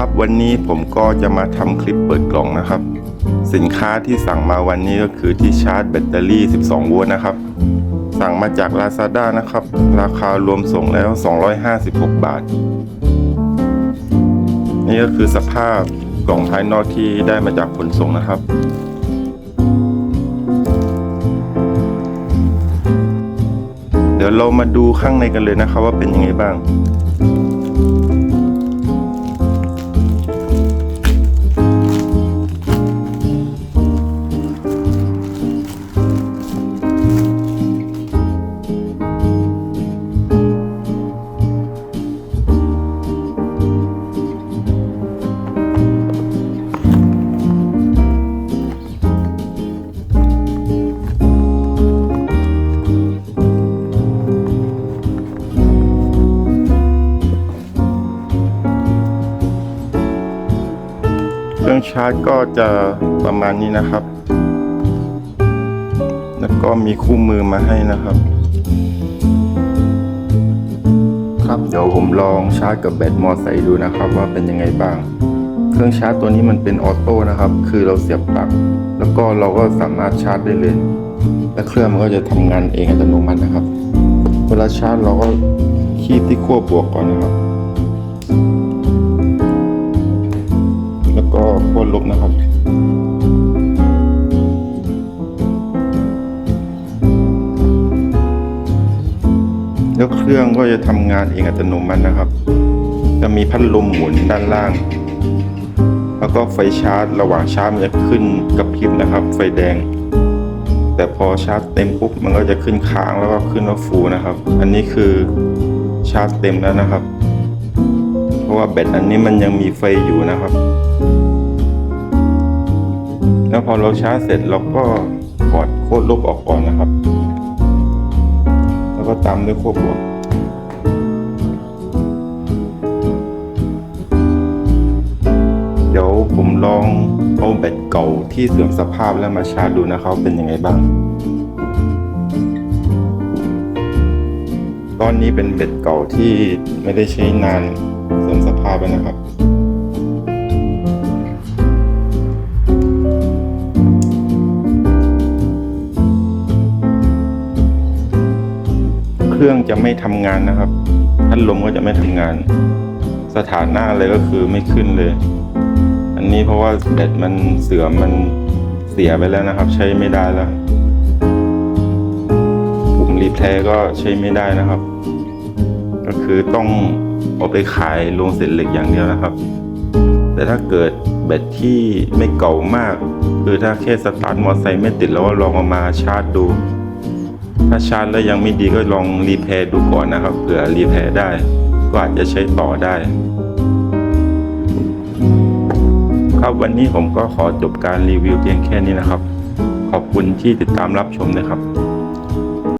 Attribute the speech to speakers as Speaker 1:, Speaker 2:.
Speaker 1: ครับ วันนี้ผมก็จะมาทำคลิปเปิดกล่องนะครับ สินค้าที่สั่งมาวันนี้ก็คือที่ชาร์จแบตเตอรี่ 12 โวลต์นะครับ สั่งมาจาก Lazada นะครับ ราคารวมส่งแล้ว 256 บาท นี่ก็คือสภาพกล่องภายนอกที่ได้มาจากขนส่งนะครับเดี๋ยวเรามาดูข้างในกันเลยนะครับว่าเป็นยังไงบ้าง รื่องชาร์จก็จะประมาณนี้นะครับ แล้วก็มีคู่มือมาให้นะครับ ครับเดี๋ยวผมลองชาร์จกับแบตมอไซค์ดูนะครับ ว่าเป็นยังไงบ้าง เครื่องชาร์จตัวนี้มันเป็นออโต้นะครับ คือเราเสียบปลั๊กแล้วก็เราก็สามารถชาร์จได้เลย และเครื่องมันก็จะทำงานเองอัตโนมัตินะครับ เวลาชาร์จเราก็คีบที่ขั้วบวกก่อนนะครับ ลบนะครับ แล้วเครื่องก็จะทำงานเองอัตโนมัตินะครับ จะมีพัดลมหมุนด้านล่าง แล้วก็ไฟชาร์จ ระหว่างชาร์จมันจะขึ้นกระพริบนะครับ ไฟแดง แต่พอชาร์จเต็มปุ๊บมันก็จะขึ้นค้างแล้วก็ขึ้นว่าฟูลนะครับ อันนี้คือชาร์จเต็มแล้วนะครับ เพราะว่าแบตอันนี้มันยังมีไฟอยู่นะครับ แล้วพอเราชาร์จเสร็จเราก็ถอดโค้ดลบออกก่อนนะครับ แล้วก็ตามด้วยโค้ดบวกเดี๋ยวผมลองเอาแบตเก่าที่เสื่อมสภาพแล้วมาชาร์จดูนะครับเป็นยังไงบ้าง ตอนนี้เป็นแบตเก่าที่ไม่ได้ใช้นานเสื่อมสภาพแล้วนะครับ เครื่องจะไม่ทำงานนะครับพัดลมก็จะไม่ทำงาน สถานะอะไรก็คือไม่ขึ้นเลย อันนี้เพราะว่าแบตมันเสื่อมมันเสียไปแล้วนะครับ ใช้ไม่ได้แล้วปุ่มรีแพร์ก็ใช้ไม่ได้นะครับ ก็คือต้องเอาไปขายลงเศษเหล็กอย่างเดียวนะครับ แต่ถ้าเกิดแบตที่ไม่เก่ามาก คือถ้าแค่สตาร์ทมอเตอร์ไซค์ไม่ติดแล้วก็ลองเอามาชาร์จดู ถ้าชาร์จแล้วยังไม่ดีก็ลองรีเพร์ดูก่อนนะครับเผื่อรีเพร์ได้ ก็อาจจะใช้ต่อได้ ครับวันนี้ผมก็ขอจบการรีวิวเพียงแค่นี้นะครับ ขอบคุณที่ติดตามรับชมนะครับ